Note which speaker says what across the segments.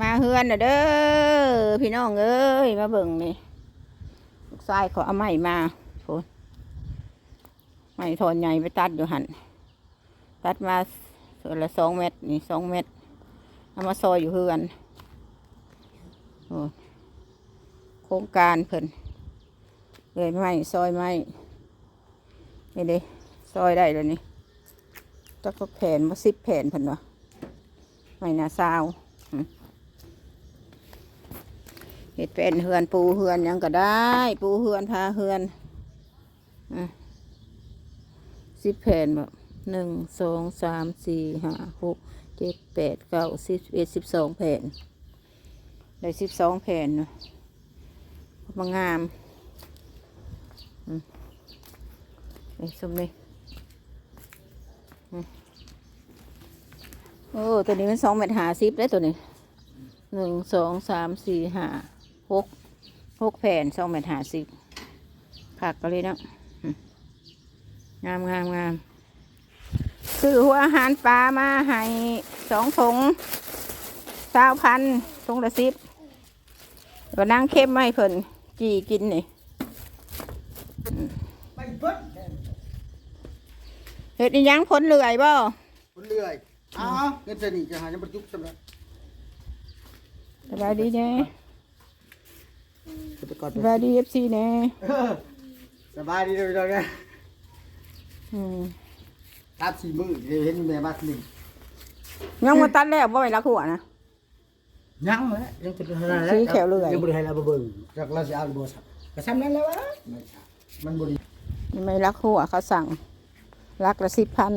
Speaker 1: มาเฮือนน่ะเด้อพี่น้องเอ้ยมาเบิ่งนี่ลูกชายเขาเอาไม้มาโพนไม้ทอนใหญ่ไปตัดอยู่หันตัดมาส่วนละสองเม็ดนี่สองเม็ดเอามาซอยอยู่เฮือนโอ้โครงการเพิ่นเลยไม้ซอยไม้นี่เด้ซอยได้เลยนี่จักก็แผ่นมาสิบแผ่นเพิ่นวะไม้หนาซาว เห็ดเป็นเฮือนปูเฮือนยังก็ได้ ปูเฮือนพาเฮือนอะสิบแผ่นแบบหนึ่งสองสามสี่ห้าหกเจ็ดแปดเก้าสิบเอ็ดสิบสองแผ่นได้สิบสองแผ่นนะมางามอืมไอ้สมนี่โอ้ ตัวนี้มันสองเม็ดหาสิบได้ตัวนี้หนึ่งสองสามสี่ห้า หกหกแผ่นสองเม็ดหาสิบผักก็เลยเนาะอืมงามงามงามซื้อหัวอาหารปลามาให้สองถุงสาวพันถุงละสิบก็นั่งเข้มไม่เพิ่นจีกินนี่
Speaker 2: ไม่เพิ่น
Speaker 1: เห็ดอีหยังพ้นเลื่อยบ่
Speaker 2: คนเลื่อยอ้าวเงินจะหนีจะหาจะบรรจุสำหรับ
Speaker 1: สบายดีเน่
Speaker 2: จะ ไปก่อน
Speaker 1: สบายดีเอฟซีเน่
Speaker 2: เออสบายดีเลยเลย
Speaker 1: อืม
Speaker 2: ตัดสี่มือเดี๋ยวเห็นแม่บ้านหนึ่ง
Speaker 1: ยังมาตัดแล้วบ่ไปละขวนะ
Speaker 2: ยังเลยยังเป็นอะไร
Speaker 1: สีแขวเลื่อย
Speaker 2: ยังบริหารเราเบิ่งจากเราจะเอาบัวสับกระซ้ำนั้นแล้ววะไม่ใช่มันบริ
Speaker 1: ไม่รักหัวเขาสั่ง รักละสิบพัน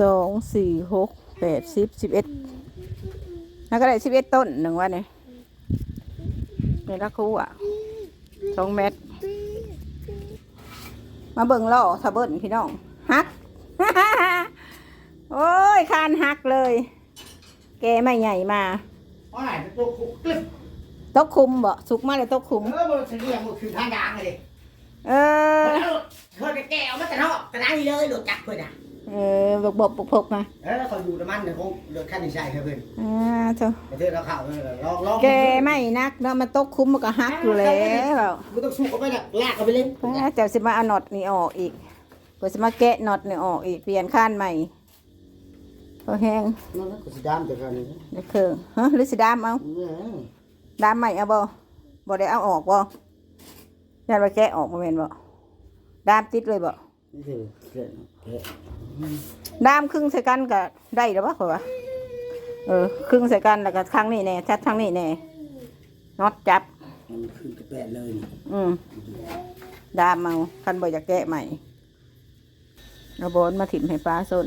Speaker 1: สองสี่หกแปดสิบสิบเอ็ด แล้วก็ได้สิบเอ็ดต้นหนึ่งวันเนี่ยไม่รักหัวสองเม็ดมาเบิ่งล่อทะเบิ้ลพี่น้องฮักโอ้ยคานฮักเลย แกไม่ใหญ่มา
Speaker 2: อ๋อไหนเป็นตัวคุกกลึ๊บ
Speaker 1: ตกคุมบ่สุกมาเลยตกคุม
Speaker 2: เออบริษัทเรียกมันคือทางยางเลย
Speaker 1: เออ
Speaker 2: เพื่อนแกเอามาแต่นอกแต่นั้นเลยหลุดจักเพื่อนอะ
Speaker 1: เออบกบกปกปกมา
Speaker 2: เออเขาอยู่น้ำมันเดี๋ยวคงเลือดขั้นดีใจเพื่อน
Speaker 1: อ่าเจ้า
Speaker 2: ประเทศเราข่าวเลยลองลอง
Speaker 1: แกไม่นักเนาะมันตกคุ้มมันก็ฮักอยู่แล้ว
Speaker 2: ไม่ต้องสู้เขาไปนะลากเขาไปเล่น
Speaker 1: ป้าเจ้าสิมาเอาน็อตนี่ออกอีกเพื่อสิมาแกะน็อตนี่ออกอีกเปลี่ยนข้านใหม่พอแห้ง
Speaker 2: นั่นนะกูสิดามแต่กันนี่
Speaker 1: เดี๋ยวคือฮะหรือสิดามเอา
Speaker 2: เนี่ย
Speaker 1: ดามใหม่เอาบ่บ่ได้เอาออกบ่ยันว่าแกะออกบ่แม่นบ่ดามติดเลยบ่
Speaker 2: นี่คือเกิด เกิด
Speaker 1: ดามครึ่งใส่กันก็ได้แล้วบ่ข่อยว่าเออครึ่งใส่กันแล้วก็ครั้งนี้แน่ชัดครั้งนี้แน่น็อตจับ
Speaker 2: มันคือกระแปะเลยนี่
Speaker 1: อืมดามเอาคันบ่อยากแกะใหม่เอาบอนมาถิ่มให้ปลาส้น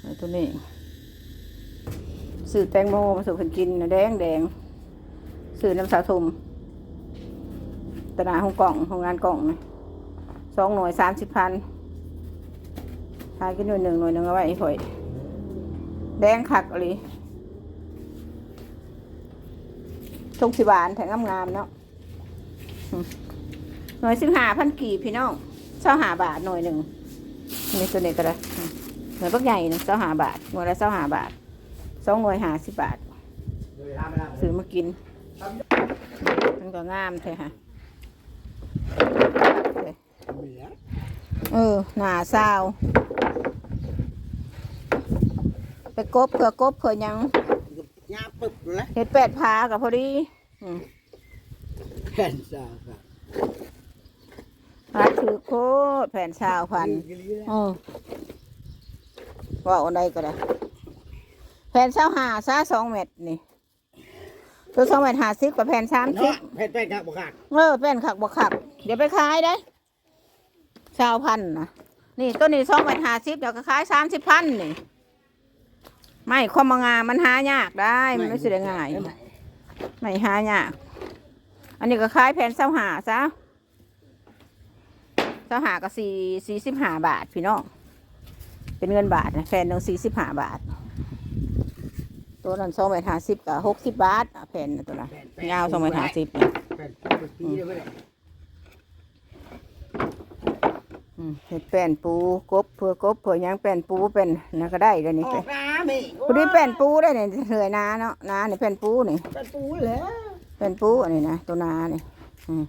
Speaker 1: เอาตัวนี้ซื้อแตงโมมาสู่คนกินน่ะแดงแดงซื้อน้ำสาทุมตนาห้องกล่องห้องงานกล่องนะสองหน่วยสามสิบพันทายกินหน่วยหนึ่งหน่วยหนึ่งเอาไว้ห้ข่อยแดงคักอะไรทงสิบานแถงงามๆเนาะหน่วยสิบห้าพันกี่พี่น้องเศร้าหาบาทหน่วยหนึ่งนี่ตัวนี้ก็ได้หน่วยพวกใหญ่หนึ่งเศร้าหาบาทหน่วยละเศร้าหาบาทสองหน่วยหาสิบบาทซื้อมากินมันก็งามใช่ค่ะเออหนาซาว ไปกบเผื่อกบเผื่อหยัง
Speaker 2: ยาปึ๊บแล้ว
Speaker 1: เห็ดแปดพากับพอดีอืม
Speaker 2: แผ่นสาวครับ
Speaker 1: พาถือโคตรแผ่นชาวพันอืมว่าอันใดก็ได้ แผ่นเศร้าหาซาสองเม็ดนี่ตัวสองเม็ดหาสิบกับแผ่นสามสิบ
Speaker 2: เนาะแผ่นแป้งครับบุคคล
Speaker 1: เออแผ่นขักบวขัก เดี๋ยวไปขายได้ชาวพันนะนี่ตัวนี้สองเม็ดหาสิบเดี๋ยวก็ขายสามสิบพันนี่ ไม่ความมางามมันหายากได้มันไม่ใช่ได้ง่ายไม่หายาก อันนี้ก็ขายแผ่นเศร้าหาซะเศร้าหาก็สี่สี่สิบห้าบาทพี่น้องเป็นเงินบาทนะแผ่นหนึ่งสี่สิบห้าบาท ตัวนั้นสองเมตรห้าสิบกับหกสิบบาทอะแผ่นน่ะตัวนั้นยาวสองเมตรห้าสิบเนี่ย
Speaker 2: แผ่นปีเลย เว้ย
Speaker 1: ออืมเห็ดแป้นปูกบเพื่อกบเพื่อหยังแป้นปูเป็นนั่นก็ได้เดี๋ยวนี้
Speaker 2: อ
Speaker 1: ไป
Speaker 2: อกน้ำอีก
Speaker 1: พอดีแป้นปูได้เนี่ยเหนื่อยนาเนาะนาเนี่ยแป้นปูนี่
Speaker 2: เป็นปูแล้ว
Speaker 1: แป้นปูอันนี้นะตัวนาเนี่ยอืม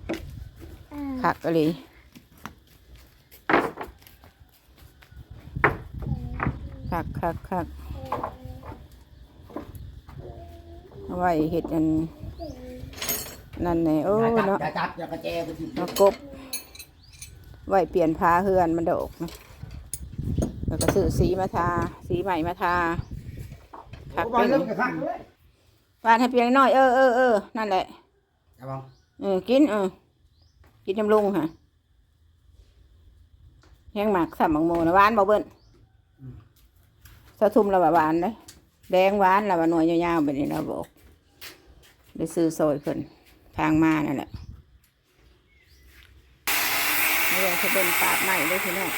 Speaker 1: ขักกะลีขักขักขักเอาไว้เห็ดอันนั่นเนี่ยโอ้
Speaker 2: อย่าจับ
Speaker 1: เนาะ
Speaker 2: อย่าจับอย่ากระแจไปสิ
Speaker 1: มากบ ไว้เปลี่ยนพาเฮือนมันดอกนะแล้วก็ซื้อสีมาทา สีใหม่มาทาคัก
Speaker 2: บอ
Speaker 1: ไป
Speaker 2: ล
Speaker 1: เล
Speaker 2: เริ่
Speaker 1: ย
Speaker 2: มกระขังเลย
Speaker 1: วานให้เพียงน้อยเออเออเออนั่นแหละ
Speaker 2: อย่าบัง
Speaker 1: เออกินเออกินจำลุงค่ะแห้งหมักสับหมักโมนะหวานบ่เบิ้นสะทุ่มและว่าหวานเลยแดงหวานและว่าหน่วยยาวๆแบบนี้เราบอกได้ซื้อซอยเพิ่นทางมานั่นแหละ เรื่องจะเป็นปาดใหม่เลยพี่น้อง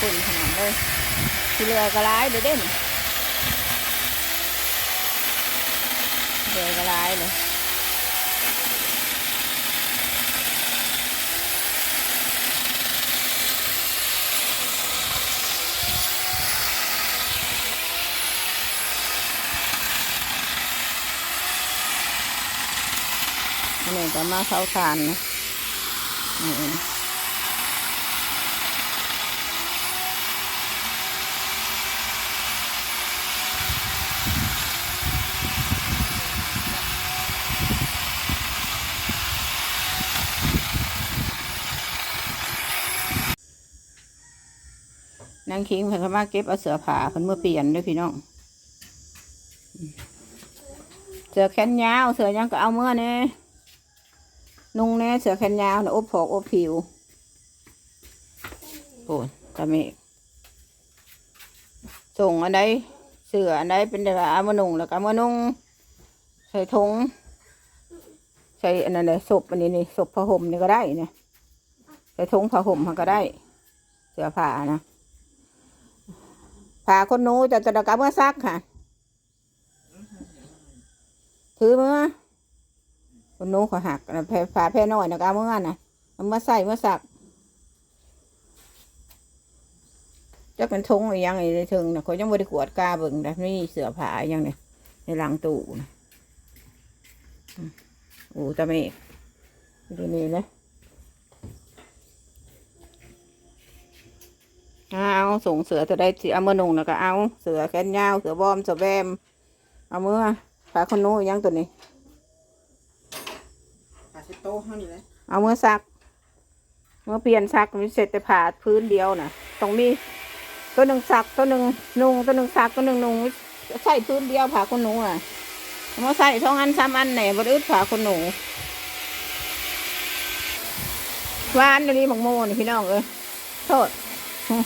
Speaker 1: ฝุ่นขนาด เลยที่เรือกระไรเดี๋ยเด่นเรือก็ระไรเลยอันนี้ก็มาเข้าทานนะางคิงเพิ่นก็มาเก็บเอาเสือผ้าเพิ่นเมื่อเปลี่ยนด้วยพี่น้องเสือแขนยาวเสือยังก็เอาเมื่อนี่นุ่งแน่เสือแขนยาวนะอบผอกอบผิวโอ้ยตามฆส่งอันใดเสืออันใดเป็นแบบเอามานุ่งแล้วก็อามานุ่งใส่ถุงใส่อันนั้นเลยศพอันนี้นี่ศพผ้าห่มนี่ก็ได้เนี่ยใส่ถุงผ้าห่มมันก็ได้ เสือผ้านะ ผ่าคนหนูจะจะกลับเมื่อซักค่ะ ถือมื่อคนหนูขอหักผ่าแพ่น้อยนะกเอาเมื่อน่ะเมื่อใส่เมื่อสักจะเป็นทงหรือยังไงในถึงนะเขายังบริขวดกาเบิ่งนะนี่เสือผ้าอยังเนี่ยในหลังตู้นะอืมโอ้ตาเมฆดูนี่นะ เอาส่งเสือจะได้สิเอามือนุ่งแล้วก็เอาเสือแขนยาวเสือบอมเสือแบมเอามือฝาคนโน้ยังตัวนี้
Speaker 2: ปาเชโต้เท่านี้เลย
Speaker 1: เอามือซักเมื่อเปลี่ยนซักมีเสร็จแต่ผ่าพื้นเดียวนะต้องมีตัวหนึ่งซักตัวหนึ่งนุ่งตัวหนึ่งซักตัวหนึ่งนุ่งใส่พื้นเดียวผ่าคนหนูอะเอามาใส่สองอันสามอันไหนบริอึดผ่าคนหนูหวานเดี๋ยวนี้หมักโมนี่พี่น้องเอ้ยโทษอืม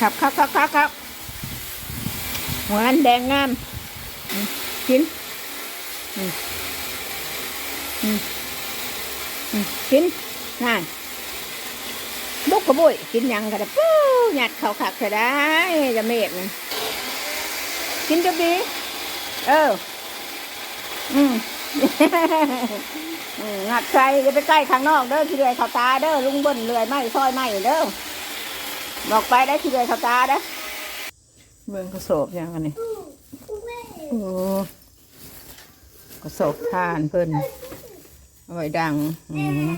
Speaker 1: ครับครับครับครับครับหวานแดงงามกินกินนั่นบุกกระบุยกินยังกันปู้หยัดเขาขักจะได้จะเมฆนะกินจะดีเออ อืม อืมงัดใส่อย่าไปใกล้ข้างนอกเด้อที่เรือยเขาตาเด้อลุงเบิ้ลเรือยไม้ซอยไม้เด้อบอกไปได้ที่เรือยเขาตาเด้อเบิ่งกระสอบยังอันนี้โอ้กระสอบทานเพิ่นเอาไว้ดังอืม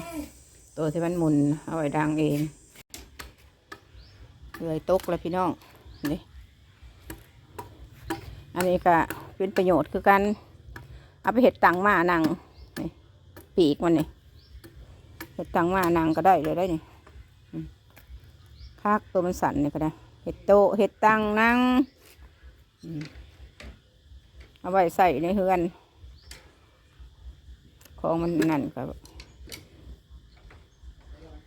Speaker 1: ตัวที่มันหมุนเอาไว้ดังเองเรือยตกแล้วพี่น้องนี่อันนี้ก็เป็นประโยชน์คือกันเอาไปเห็ดตังมานัง ปีกมันนี่เห็ดตังมานังก็ได้เลยได้นี่อืมคักตัวมันสั่นนี่ก็ได้ เห็ดโตะเห็ดตังนังอืมเอาไว้ใส่ในเฮือน ของมันนั่นก็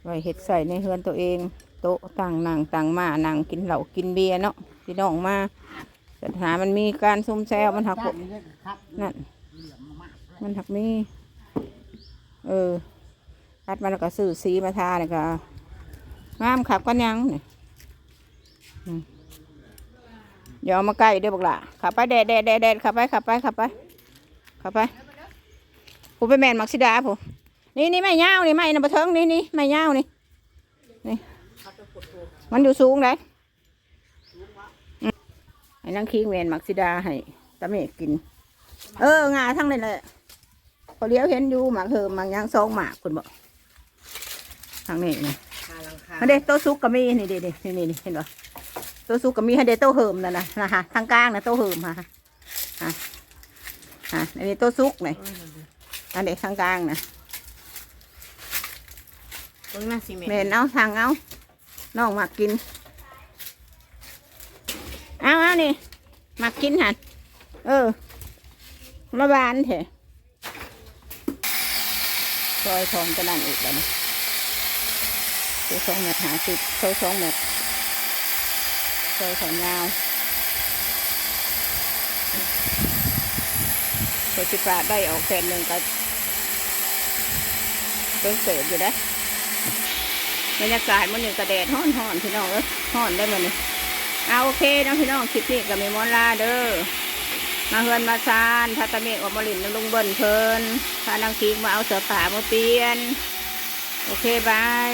Speaker 1: ไว้เห็ดใส่ในเฮือนตัวเอง โต๊ะตั้งนั่งตั้งมานั่งกินเหล้ากินเบียร์เนาะพี่น้องมาสถานมันมีการซุ่มแซวมันหักพวก
Speaker 2: ครับ
Speaker 1: นั่นมันหักมี เออคัดมาแล้วก็ซื้อสีมาทาเนี่ยก็งามขับกันยังเนี่ยอืมเดี๋ยวเอามาใกล้เด้อบอกละขับไปแดดแดดแดดขับไปขับไปขับไปขับไปผู้ไปแมนมักซิดาผู้นี่นี่ไม่เงาวนี่ไม่นะบะเทิงนี่นี่ไม่เงานี่นี่ มันอยู่สูงเลยอืมไอ้นั่งคิงแมนมักซิดาให้ตาเมกิน เอองาทั้งนั้นแหละ พอเลี้ยวเห็นอยู่หมากเหิมหมากหยังซองหมากคุณบอกทางนี้นะ
Speaker 2: คาลังคา
Speaker 1: อันเด็โตะซุกก็มีนี่เด็ดนี่นี่นี่เห็นป่โตะซุกก็มีให้เด็โตะเหิมนั่นนะนะฮะทางกลางนะโตะเหิมฮะฮะฮะอันนี้โตะซุกนี่อันเด็ทางกลางนะ
Speaker 3: เบิ่งหน้าซีเมน
Speaker 1: เมนเอาทางเอาน้องหมักกินเอาเอานี่หมักกินหันเออระบานเถอะ ซอยทองจะนั่นอีกแล้วนะซอยสองเมตรหาสิบซอยสองเมตรซอยของยาวซอยสิบาทได้ออกแสนหนึ่งก็เป็นเศษอยู่นะบรรยากาศมันนี่กระแดดห้อนหอนพี่น้องเอ้ยห้อนได้หมเนี่ยเอาโอเคเนาะพี่น้องคลิปนี้กับมีมอนลาเด้อ มาเฮือนมาซานพาตะเมฆออกมาลินลุงเบิ้ลเพลินพานางคิงมาเอาเสือป่ามาเปลี่ยน โอเคบาย